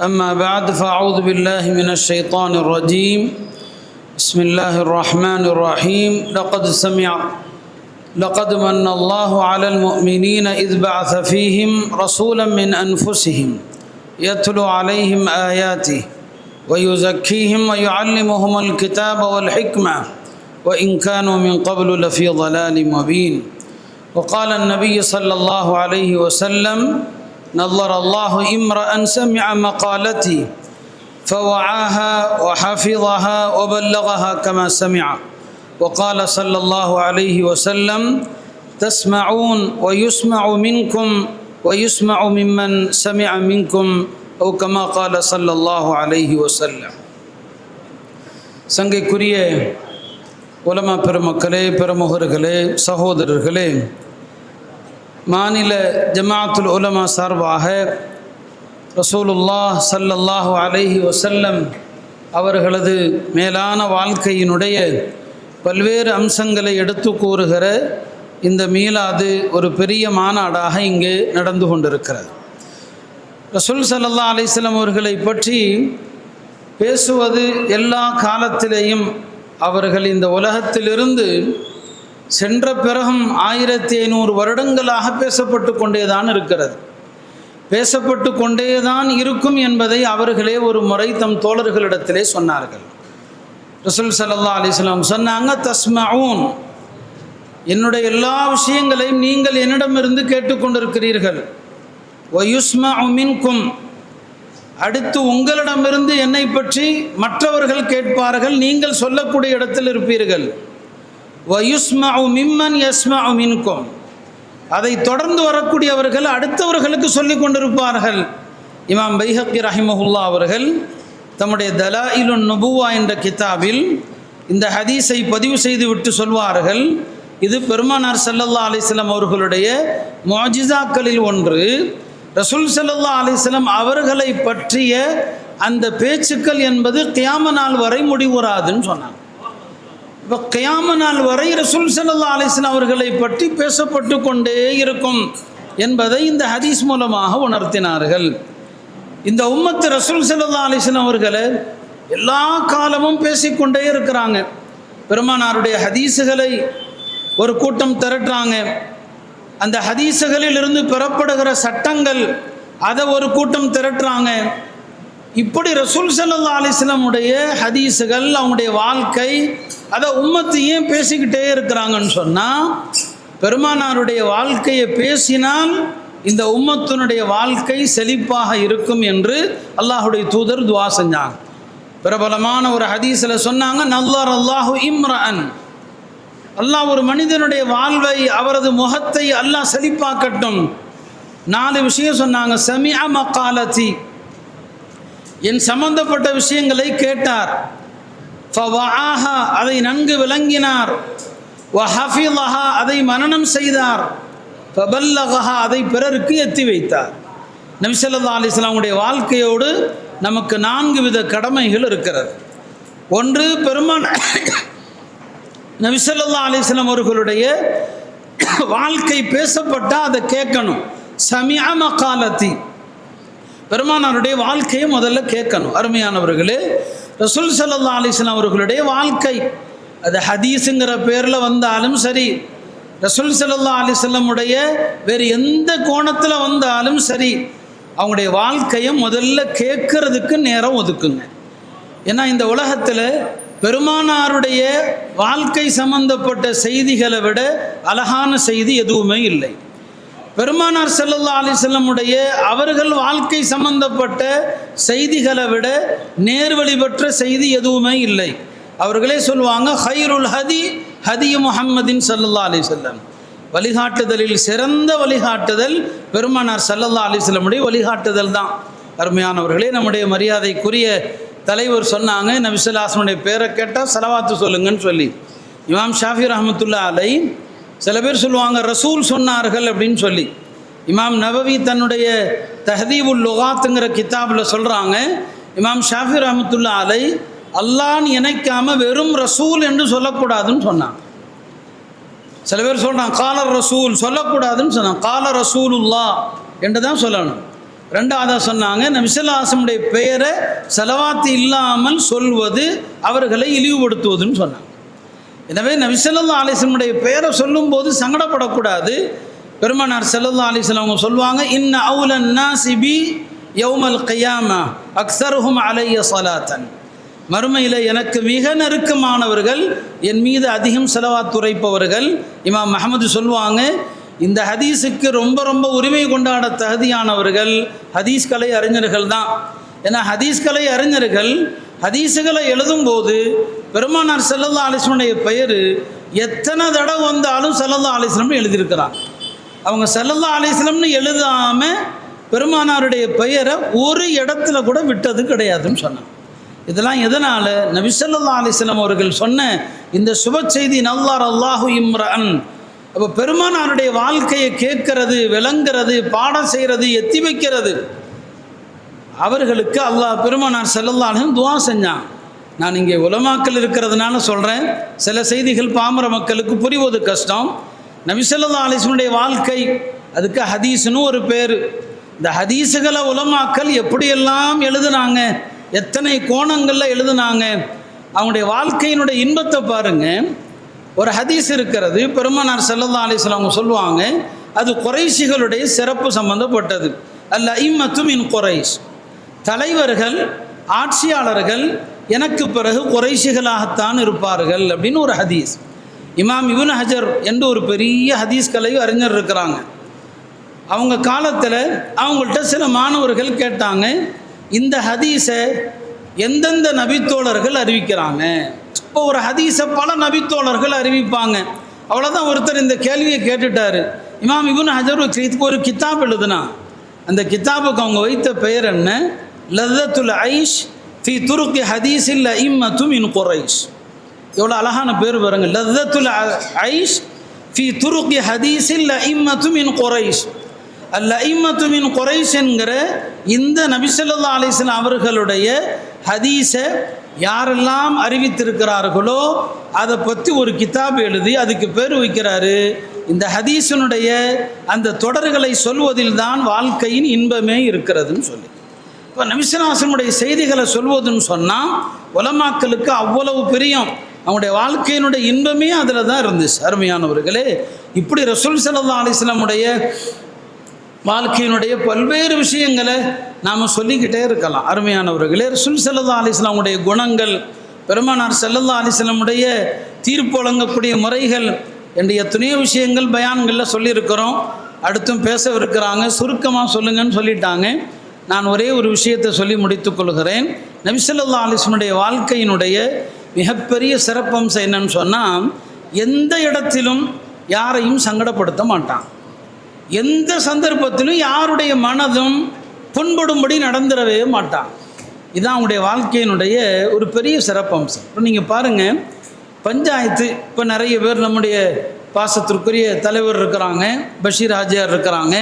أما بعد فأعوذ بالله من الشيطان الرجيم. بسم الله الرحمن الرحيم. لقد سمع لقد من الله على المؤمنين إذ بعث فيهم رسولا من أنفسهم يتلو عليهم آياته ويزكيهم ويعلمهم الكتاب والحكمة وإن كانوا من قبل لفي ضلال مبين. وقال النبي صلى الله عليه وسلم نظر الله امرا سمع مقالتي فوعاها وحفظها وبلغها كما سمع وقال صلى الله عليه وسلم تسمعون ويسمع منكم ويسمع ممن سمع منكم أو كما قال صلى الله عليه وسلم சங்கைக்குரிய உலமா பெருமக்களே பெருமுகர்களே சகோதரர்களே மாநில ஜமாத்துல் உலமா சார்பாக ரசூலுல்லாஹ் சல்லல்லாஹு அலைஹி வசல்லம் அவர்களது மேலான வாழ்க்கையினுடைய பல்வேறு அம்சங்களை எடுத்து கூறுகிற இந்த மீளாது ஒரு பெரிய மாநாடாக இங்கே நடந்து கொண்டிருக்கிறது. ரசூல் சல்லல்லா அலிஸ்லாம் அவர்களை பற்றி பேசுவது எல்லா காலத்திலேயும் அவர்கள் இந்த உலகத்திலிருந்து சென்ற பிறகும் ஆயிரத்தி ஐநூறு வருடங்களாக பேசப்பட்டு கொண்டேதான் இருக்கிறது. பேசப்பட்டு கொண்டேதான் இருக்கும் என்பதை அவர்களே ஒரு முறை தம் தோழர்களிடத்திலே சொன்னார்கள். ரசூல் சல்லா அலிஸ்லாம் சொன்னாங்க தஸ்மவுன் என்னுடைய எல்லா விஷயங்களையும் நீங்கள் என்னிடமிருந்து கேட்டுக்கொண்டிருக்கிறீர்கள். ஒயுஸ்மா மின்கும் அடுத்து உங்களிடமிருந்து என்னை பற்றி மற்றவர்கள் கேட்பார்கள் நீங்கள் சொல்லக்கூடிய இடத்தில் இருப்பீர்கள். வயுஸ்மா மிம்மன் யஸ்மா மின்கும். அதை தொடர்ந்து வரக்கூடியவர்கள் அடுத்தவர்களுக்கு சொல்லிக் கொண்டிருப்பார்கள். இமாம் பைஹக்கி ரஹிமஹுல்லா அவர்கள் தம்முடைய தலா இலு நபுவா என்ற கிதாபில் இந்த ஹதீஸை பதிவு செய்து விட்டு சொல்வார்கள். இது பெருமானார் சல்லல்லா அலிஸ்லாம் அவர்களுடைய மொஜிசாக்களில் ஒன்று. ரசூல் சல்லல்லா அலிஸ்லாம் அவர்களை பற்றிய அந்த பேச்சுக்கள் என்பது கியாம நாள் வரை முடிவுறாதுன்னு சொன்னாங்க. இப்போ கியாம நாள் வரை ரசூல் சல்லா அலிஸ்லாம் அவர்களை பற்றி பேசப்பட்டு கொண்டே இருக்கும் என்பதை இந்த ஹதீஸ் மூலமாக உணர்த்தினார்கள். இந்த உம்மத்து ரசூல் சல்லா அலிஸ்லாம் அவர்களை எல்லா காலமும் பேசிக்கொண்டே இருக்கிறாங்க. பெருமானாருடைய ஹதீஸுகளை ஒரு கூட்டம் திரட்டுறாங்க. அந்த ஹதீஸுகளில் இருந்து பெறப்படுகிற சட்டங்கள் அதை ஒரு கூட்டம் திரட்டுறாங்க. இப்படி ரசூல் சல்லா அலிஸ்லமுடைய ஹதீஸுகள் அவங்களுடைய வாழ்க்கை அதை உம்மத்தையும் பேசிக்கிட்டே இருக்கிறாங்கன்னு சொன்னால் பெருமானாருடைய வாழ்க்கையை பேசினால் இந்த உம்மத்தினுடைய வாழ்க்கை செழிப்பாக இருக்கும் என்று அல்லாஹுடைய தூதர் துவா செஞ்சாங்க. பிரபலமான ஒரு ஹதீஸில் சொன்னாங்க நல்லார் அல்லாஹு இம்ரான். அல்லாஹ் ஒரு மனிதனுடைய வாழ்வை அவரது முகத்தை அல்லாஹ் செழிப்பாக்கட்டும். நாலு விஷயம் சொன்னாங்க சமியா மக்காலத்தி என் சம்பந்தப்பட்ட விஷயங்களை கேட்டார். அதை நன்கு விளங்கினார். வஹஃபிலஹா அதை மனனம் செய்தார். ஃபபல்லகஹா அதை பிறருக்கு எத்தி வைத்தார். நபிசல்லா அலிஸ்லாமுடைய வாழ்க்கையோடு நமக்கு நான்கு வித கடமைகள் இருக்கிறது. ஒன்று பெருமான் நபிசல்லா அலிஸ்லாம் அவர்களுடைய வாழ்க்கை பேசப்பட்டால் அதை கேட்கணும். சமியாம காலத்தி பெருமானாருடைய வாழ்க்கையை முதல்ல கேட்கணும். அருமையானவர்களே ரசூல் சல்லா அலிஸ்லாம் அவர்களுடைய வாழ்க்கை. அது ஹதீஸுங்கிற பேரில் வந்தாலும் சரி ரசூல் சல்லா அலிஸ்லமுடைய வேறு எந்த கோணத்தில் வந்தாலும் சரி அவங்களுடைய வாழ்க்கையை முதல்ல கேட்கறதுக்கு நேரம் ஒதுக்குங்க. ஏன்னா இந்த உலகத்தில் பெருமானாருடைய வாழ்க்கை சம்பந்தப்பட்ட செய்திகளை விட அழகான செய்தி எதுவுமே இல்லை. பெருமானார் செல்லல்லா அலிசல்லமுடைய அவர்கள் வாழ்க்கை சம்பந்தப்பட்ட செய்திகளை விட நேர்வழி பெற்ற செய்தி எதுவுமே இல்லை. அவர்களே சொல்லுவாங்க ஹைருல் ஹதி ஹதி முஹம்மதின் சல்லல்லா அலி செல்லம் வழிகாட்டுதலில் சிறந்த வழிகாட்டுதல் பெருமானார் சல்லல்லா செல்லமுடைய வழிகாட்டுதல் தான். அருமையானவர்களே நம்முடைய மரியாதைக்குரிய தலைவர் சொன்னாங்க நபிசுல்லாசனுடைய பேரை கேட்டால் செலவாத்து சொல்லுங்கன்னு சொல்லி. இமாம் ஷாஃபி ரஹமத்துல்லா அலை சில பேர் சொல்லுவாங்க ரசூல் சொன்னார்கள் அப்படின்னு சொல்லி. இமாம் நபவி தன்னுடைய தஹதீபுல் லுகாத்துங்கிற கிதாபில் சொல்கிறாங்க இமாம் ஷாஃபி ரஹமத்துல்லா அலை அல்லான்னு இணைக்காம வெறும் ரசூல் என்று சொல்லக்கூடாதுன்னு சொன்னாங்க. சில பேர் சொல்கிறான் கால ரசூல் சொல்லக்கூடாதுன்னு சொன்னாங்க. கால ரசூலுல்லா என்று தான் சொல்லணும். ரெண்டாவதாக சொன்னாங்க நபிசல்லாசமுடைய பெயரை செலவாத்து இல்லாமல் சொல்வது அவர்களை இழிவுபடுத்துவதுன்னு சொன்னாங்க. எனவே நபிசல்லா அலிஸ்லமுடைய பெயரை சொல்லும்போது சங்கடப்படக்கூடாது. பெருமானார் செல்லல்லா அலிஸ்லாம் அவங்க சொல்லுவாங்க இன்ன அவுலன் நாசிபி யௌமல் கையாமா அக்சருஹும் அலைய சலாத்தன் மறுமையில் எனக்கு மிக நெருக்கமானவர்கள் என் மீது அதிகம் செலவாத்துரைப்பவர்கள் இமாம் மஹமது சொல்லுவாங்க இந்த ஹதீஸுக்கு ரொம்ப ரொம்ப உரிமை கொண்டாட தகுதியானவர்கள் ஹதீஸ் கலை அறிஞர்கள் தான். ஏன்னா ஹதீஸ் கலை அறிஞர்கள் ஹதீஸுகளை எழுதும்போது பெருமானார் செல்லல்லா அலிஸ்லனுடைய பெயர் எத்தனை தடவை வந்தாலும் செல்லல்லா அலிஸ்லம்னு எழுதியிருக்கிறாங்க அவங்க செல்லல்லா அலிஸ்லம்னு எழுதாமல் பெருமானாருடைய பெயரை ஒரு இடத்துல கூட விட்டது கிடையாதுன்னு சொன்னாங்க. இதெல்லாம் எதனால்? நபிசல்லா அலிஸ்லாம் அவர்கள் சொன்ன இந்த சுப செய்தி நல்லார் அல்லாஹு இம்ரான் அப்போ பெருமானாருடைய வாழ்க்கையை கேட்கறது விளங்குறது பாடம் செய்கிறது எத்தி வைக்கிறது. அவர்களுக்கு அல்லாஹ் பெருமானார் செல்லல்லாலும் துவா செஞ்சான். நான் இங்கே உலமாக்கல் இருக்கிறதுனால சொல்கிறேன் சில செய்திகள் பாமர மக்களுக்கு புரிவது கஷ்டம். நபிசல்லா அலிஸ்மனுடைய வாழ்க்கை அதுக்கு ஹதீஸ்னு ஒரு பேர். இந்த ஹதீஸுகளை உலமாக்கல் எப்படியெல்லாம் எழுதுனாங்க எத்தனை கோணங்களில் எழுதுனாங்க அவங்களுடைய வாழ்க்கையினுடைய இன்பத்தை பாருங்க. ஒரு ஹதீஸ் இருக்கிறது பெருமானார் செல்லல்லா அலிஸ்லாம் அவங்க சொல்லுவாங்க அது குறைசிகளுடைய சிறப்பு சம்பந்தப்பட்டது. அல்ல இம்மத்தும் இன் குறைஸ் தலைவர்கள் ஆட்சியாளர்கள் எனக்கு பிறகு குறைசிகளாகத்தான் இருப்பார்கள் அப்படின்னு ஒரு ஹதீஸ். இமாம் இபுன் ஹஜர் என்று ஒரு பெரிய ஹதீஸ் கலை அறிஞர் இருக்கிறாங்க. அவங்க காலத்தில் அவங்கள்ட்ட சில மாணவர்கள் கேட்டாங்க இந்த ஹதீஸை எந்தெந்த நபித்தோழர்கள் அறிவிக்கிறாங்க? இப்போ ஒரு ஹதீஸை பல நபித்தோழர்கள் அறிவிப்பாங்க. அவ்வளோதான் ஒருத்தர் இந்த கேள்வியை கேட்டுட்டார். இமாம் இபுன் ஹஜர் இதுக்கு ஒரு கித்தாப் எழுதுனா அந்த கித்தாபுக்கு அவங்க வைத்த பெயர் என்ன? லதத்துல ஐஷ் ஃபி துருக்கி ஹதீஸில் இம்மத்தும் இன் குறைஷ் எவ்வளோ அழகான பேர் பாருங்க. லத்தத்துல் ஐஷ் ஃபி துருக்கி இல்லை இம்மத்தும் இன் குறைஷ் அல்ல ஐம்மத்துமின் குறைஷ் என்கிற இந்த நபிசல்லா அலிஸ்லாம் அவர்களுடைய ஹதீஸை யாரெல்லாம் அறிவித்திருக்கிறார்களோ அதை பற்றி ஒரு கிதாப் எழுதி அதுக்கு பேர் வைக்கிறாரு. இந்த ஹதீஸனுடைய அந்த தொடர்களை சொல்வதில்தான் வாழ்க்கையின் இன்பமே இருக்கிறதுன்னு சொல்லி. இப்போ நபிசனாசனுடைய செய்திகளை சொல்வதுன்னு சொன்னால் உலமாக்களுக்கு அவ்வளவு பிரியம். அவனுடைய வாழ்க்கையினுடைய இன்பமே அதில் தான் இருந்துச்சு. அருமையானவர்களே இப்படி ரசூல் சல்லா அலிஸ்லாமுடைய வாழ்க்கையினுடைய பல்வேறு விஷயங்களை நாம் சொல்லிக்கிட்டே இருக்கலாம். அருமையானவர்களே ரசூல் சல்லா அலிஸ்லாமுடைய குணங்கள் பெருமானார் செல்லல்லா அலிஸ்லமுடைய தீர்ப்பு வழங்கக்கூடிய முறைகள் என்று எத்தனையோ விஷயங்கள் பயான்களில் சொல்லியிருக்கிறோம். அடுத்தும் பேசவிருக்கிறாங்க. சுருக்கமாக சொல்லுங்கன்னு சொல்லிட்டாங்க. நான் ஒரே ஒரு விஷயத்தை சொல்லி முடித்துக் கொள்கிறேன். நபிசல்லா அலிஸ்மனுடைய வாழ்க்கையினுடைய மிகப்பெரிய சிறப்பம்சம் என்னன்னு சொன்னால் எந்த இடத்திலும் யாரையும் சங்கடப்படுத்த மாட்டான். எந்த சந்தர்ப்பத்திலும் யாருடைய மனதும் புண்படும்படி நடந்துடவே மாட்டான். இதுதான் அவனுடைய வாழ்க்கையினுடைய ஒரு பெரிய சிறப்பம்சம். இப்போ நீங்கள் பாருங்கள் பஞ்சாயத்து இப்போ நிறைய பேர் நம்முடைய பாசத்திற்குரிய தலைவர் இருக்கிறாங்க பஷீர் ஹாஜியார் இருக்கிறாங்க.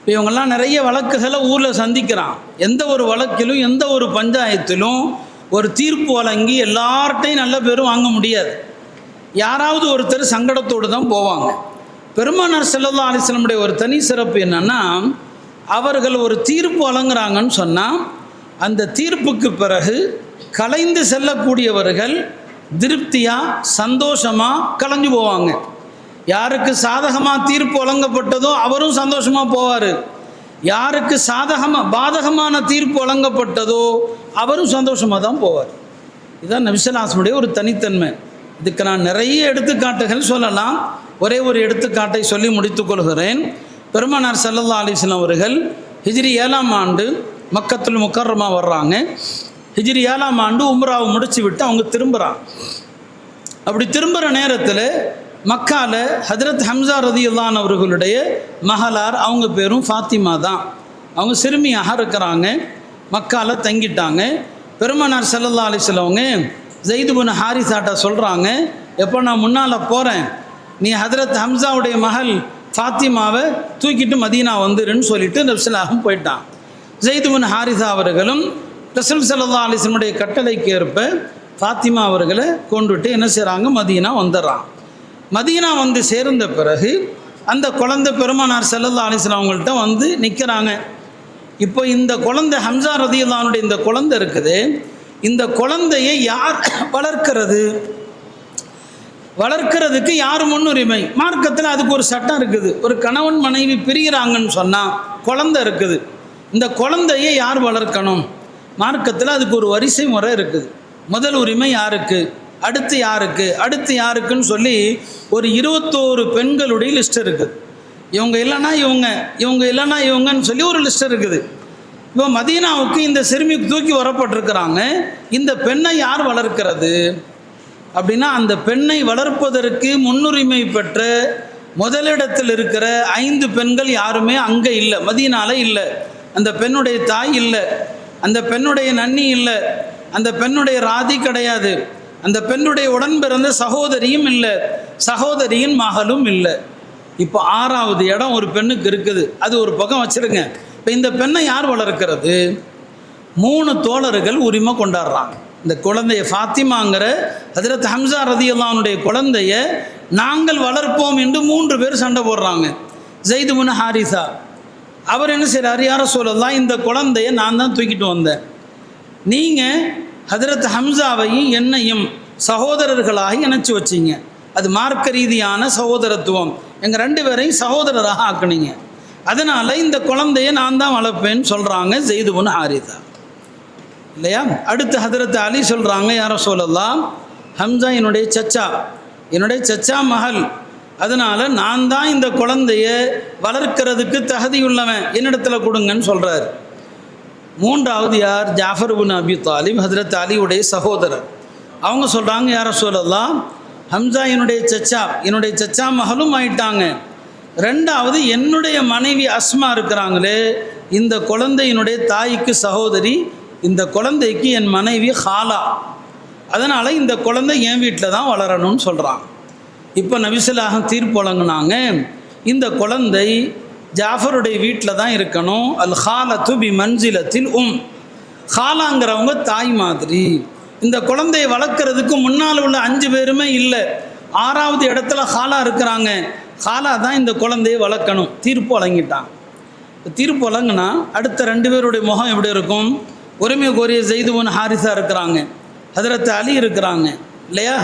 இப்போ இவங்கெல்லாம் நிறைய வழக்குகளை ஊரில் சந்திக்கிறான். எந்த ஒரு வழக்கிலும் எந்த ஒரு பஞ்சாயத்திலும் ஒரு தீர்ப்பு வழங்கி எல்லார்ட்டையும் நல்ல பேரும் வாங்க முடியாது. யாராவது ஒருத்தர் சங்கடத்தோடு தான் போவாங்க. பெருமானார் செல்லல்லா அலிஸ்லமுடைய ஒரு தனி சிறப்பு என்னன்னா அவர்கள் ஒரு தீர்ப்பு வழங்குறாங்கன்னு சொன்னால் அந்த தீர்ப்புக்கு பிறகு கலைந்து செல்லக்கூடியவர்கள் திருப்தியாக சந்தோஷமாக கலைஞ்சு போவாங்க. யாருக்கு சாதகமாக தீர்ப்பு வழங்கப்பட்டதோ அவரும் சந்தோஷமாக போவார். யாருக்கு சாதகமாக பாதகமான தீர்ப்பு வழங்கப்பட்டதோ அவரும் சந்தோஷமாக தான் போவார். இதுதான் நபிசலாசனுடைய ஒரு தனித்தன்மை. இதுக்கு நான் நிறைய எடுத்துக்காட்டுகள் சொல்லலாம். ஒரே ஒரு எடுத்துக்காட்டை சொல்லி முடித்துக் கொள்கிறேன். பெருமானார் சல்லல்லா அலிஸ்லாம் அவர்கள் ஹிஜ்ரி ஏழாம் ஆண்டு மக்கத்தில் முக்கரமாக வர்றாங்க. ஹிஜ்ரி ஏழாம் ஆண்டு உம்ராவை முடிச்சு விட்டு அவங்க திரும்புகிறான் அப்படி திரும்புகிற நேரத்தில் மக்கால ஹதரத் ஹம்சா ரதியுல்லான் அவர்களுடைய மகளார் அவங்க பேரும் ஃபாத்திமா தான். அவங்க சிறுமியாக இருக்கிறாங்க. மக்கால தங்கிட்டாங்க. பெருமனார் செல்லல்லா அலிஸ்லவங்க ஜெயிதுபுன் ஹாரிசாட்டா சொல்கிறாங்க எப்போ நான் முன்னால் போகிறேன் நீ ஹதரத் ஹம்சாவுடைய மகள் ஃபாத்திமாவை தூக்கிட்டு மதீனா வந்துருன்னு சொல்லிட்டு நப்சலாகம் போயிட்டான். ஜெயிதுபுன் ஹாரிசா அவர்களும் ரசூல் சல்லா அலிஸ்லமுடைய கட்டளைக்கு ஏற்ப ஃபாத்திமா அவர்களை கொண்டுட்டு என்ன செய்கிறாங்க மதீனா வந்துடுறான். மதீனா வந்து சேர்ந்த பிறகு அந்த குழந்தை பெருமானார் செல்லல்லா அலிஸ்லாம் அவங்கள்ட்ட வந்து நிற்கிறாங்க இப்போ இந்த குழந்தை ஹம்சா ரதியுல்லானுடைய இந்த குழந்தை இருக்குது. இந்த குழந்தையை யார் வளர்க்கிறது? வளர்க்கிறதுக்கு யார் முன்னுரிமை? மார்க்கத்தில் அதுக்கு ஒரு சட்டம் இருக்குது. ஒரு கணவன் மனைவி பிரிகிறாங்கன்னு சொன்னால் குழந்தை இருக்குது. இந்த குழந்தையை யார் வளர்க்கணும்? மார்க்கத்தில் அதுக்கு ஒரு வரிசை முறை இருக்குது. முதல் உரிமை யாருக்கு? அடுத்து யாருக்கு? அடுத்து யாருக்குன்னு சொல்லி ஒரு இருபத்தோரு பெண்களுடைய லிஸ்ட் இருக்குது இவங்க இல்லைன்னா இவங்க இவங்க இல்லைன்னா இவங்கன்னு சொல்லி ஒரு லிஸ்ட் இருக்குது. இப்போ மதீனாவுக்கு இந்த சிறுமி தூக்கி வரப்பட்டிருக்கிறாங்க. இந்த பெண்ணை யார் வளர்க்கிறது? அப்படின்னா அந்த பெண்ணை வளர்ப்பதற்கு முன்னுரிமை பெற்ற முதலிடத்தில் இருக்கிற ஐந்து பெண்கள் யாருமே அங்கே இல்லை மதீனால இல்லை. அந்த பெண்ணுடைய தாய் இல்லை அந்த பெண்ணுடைய நன்னி இல்லை அந்த பெண்ணுடைய ராதி கிடையாது. அந்த பெண்ணுடைய உடன் பிறந்த சகோதரியும் இல்லை. சகோதரியின் மகளும் இல்லை. இப்போ ஆறாவது இடம் ஒரு பெண்ணுக்கு இருக்குது. அது ஒரு பக்கம் வச்சுருங்க. இப்போ இந்த பெண்ணை யார் வளர்க்கிறது? மூணு தோழர்கள் உரிமை கொண்டாடுறாங்க. இந்த குழந்தைய ஃபாத்திமாங்கிற ஹஜரத் ஹம்சா ரதியல்லானுடைய குழந்தைய நாங்கள் வளர்ப்போம் என்று மூன்று பேர் சண்டை போடுறாங்க. ஜெயிது முன் ஹாரிசா. அவர் என்ன செய்கிறார் யார சொல்லலாம் இந்த குழந்தைய நான் தான் தூக்கிட்டு வந்தேன். நீங்கள் ஹஜரத் ஹம்சாவையும் என்னையும் சகோதரர்களாக இணைச்சி வச்சீங்க. அது மார்க்க ரீதியான சகோதரத்துவம். எங்கள் ரெண்டு பேரையும் சகோதரராக ஆக்குனீங்க. அதனால் இந்த குழந்தைய நான் தான் வளர்ப்பேன்னு சொல்கிறாங்க ஜெய்துபுன் ஹாரிதா. இல்லையா? அடுத்து ஹதரத் அலி சொல்கிறாங்க யாரை சொல்லலாம் ஹம்சா என்னுடைய சச்சா என்னுடைய சச்சா மகள். அதனால் நான் தான் இந்த குழந்தைய வளர்க்கிறதுக்கு தகுதியுள்ளவன். என்னிடத்தில் கொடுங்கன்னு சொல்கிறார் மூன்றாவது யார்? ஜாஃபர் பின் அபி தாலிம் ஹதரத் அலியுடைய சகோதரர். அவங்க சொல்கிறாங்க யாரை சொல்லலாம் ஹம்சா என்னுடைய சச்சா என்னுடைய சச்சா மகளும் ஆயிட்டாங்க. ரெண்டாவது என்னுடைய மனைவி அஸ்மா இருக்கிறாங்களே இந்த குழந்தையினுடைய தாய்க்கு சகோதரி இந்த குழந்தைக்கு என் மனைவி ஹாலா. அதனால் இந்த குழந்தை என் வீட்டில் தான் வளரணும்னு சொல்கிறான் இப்போ நவிசலாக தீர்ப்பு வழங்கினாங்க இந்த குழந்தை ஜாஃபருடைய வீட்டில் தான் இருக்கணும். அல் ஹாலத்து பி மஞ்சிலத்தில் உம். ஹாலாங்கிறவங்க தாய் மாதிரி. இந்த குழந்தையை வளர்க்குறதுக்கு முன்னால் உள்ள அஞ்சு பேருமே இல்லை. ஆறாவது இடத்துல ஹாலா இருக்கிறாங்க. ஹாலா தான் இந்த குழந்தையை வளர்க்கணும். தீர்ப்பு வழங்கிட்டான். தீர்ப்பு வழங்கினா அடுத்த ரெண்டு பேருடைய முகம் எப்படி இருக்கும்? உரிமை கோரிய ஜெய்துவன் ஹாரிஸாக இருக்கிறாங்க. ஹதரத் அலி இருக்கிறாங்க. இல்லையா?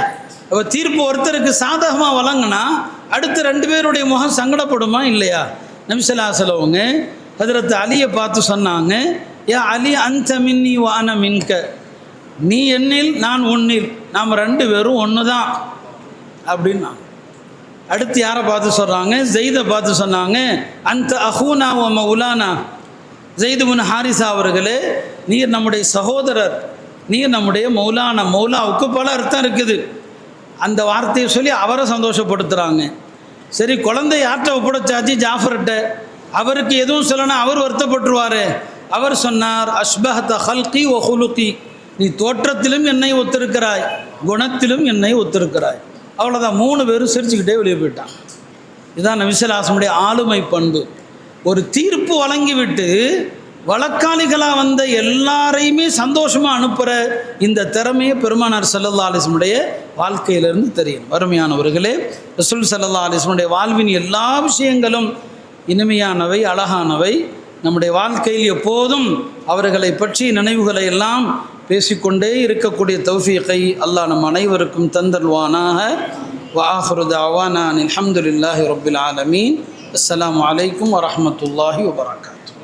இப்போ தீர்ப்பு ஒருத்தருக்கு சாதகமாக வழங்கினா அடுத்த ரெண்டு பேருடைய முகம் சங்கடப்படுமா இல்லையா? நிமிஷலாசலவங்க ஹதரத் அலியை பார்த்து சொன்னாங்க ஏ அலி அந்த மின்னி வான மின்க. நீ என்னில் நான் உன்னில். நாம் ரெண்டு பேரும் ஒன்று தான் அப்படின்னா அடுத்து யாரை பார்த்து சொல்கிறாங்க ஜெயிதை பார்த்து சொன்னாங்க. அந்த அஹூனா உம உலானா ஜெயிது முன் ஹாரிசா அவர்களே நீர் நம்முடைய சகோதரர். நீர் நம்முடைய மௌலானா. மௌலாவுக்கு பல அர்த்தம் இருக்குது. அந்த வார்த்தையை சொல்லி அவரை சந்தோஷப்படுத்துகிறாங்க சரி குழந்தை யார்கிட்ட ஒப்படைச்சாச்சு ஜாஃபர்கிட்ட அவருக்கு எதுவும் சொல்லணும் அவர் வருத்தப்பட்டுருவார். அவர் சொன்னார் அஷ்பஹத்த ஹல்கி ஒஹுலுக்கி நீ தோற்றத்திலும் என்னை ஒத்திருக்கிறாய் குணத்திலும் என்னை ஒத்திருக்கிறாய். அவ்வளோதான் மூணு பேரும் சிரிச்சுக்கிட்டே வெளியே போயிட்டான் இதுதான் நபிசலாசனுடைய ஆளுமை பண்பு. ஒரு தீர்ப்பு வழங்கிவிட்டு வழக்காளிகளாக வந்த எல்லாரையுமே சந்தோஷமாக அனுப்புகிற இந்த திறமையை பெருமானார் சல்லல்லா அலிஸ்முடைய வாழ்க்கையிலிருந்து தெரியும் வறுமையானவர்களே ரசூல் சல்லல்லா அலிஸ்முடைய வாழ்வின் எல்லா விஷயங்களும் இனிமையானவை அழகானவை. நம்முடைய வாழ்க்கையில் எப்போதும் அவர்களை பற்றி நினைவுகளை எல்லாம் பேசிக்கொண்டே இருக்கக்கூடிய தௌஃபீகை அல்லாஹ் நம் அனைவருக்கும் தந்தல்வானாக வாஹருத் அவானான் அலமதுல்லாஹி ரபுல் ஆலமீன். அஸ்லாம் அலைக்கும் வரமத்துல்லாஹி வபரகாத்து.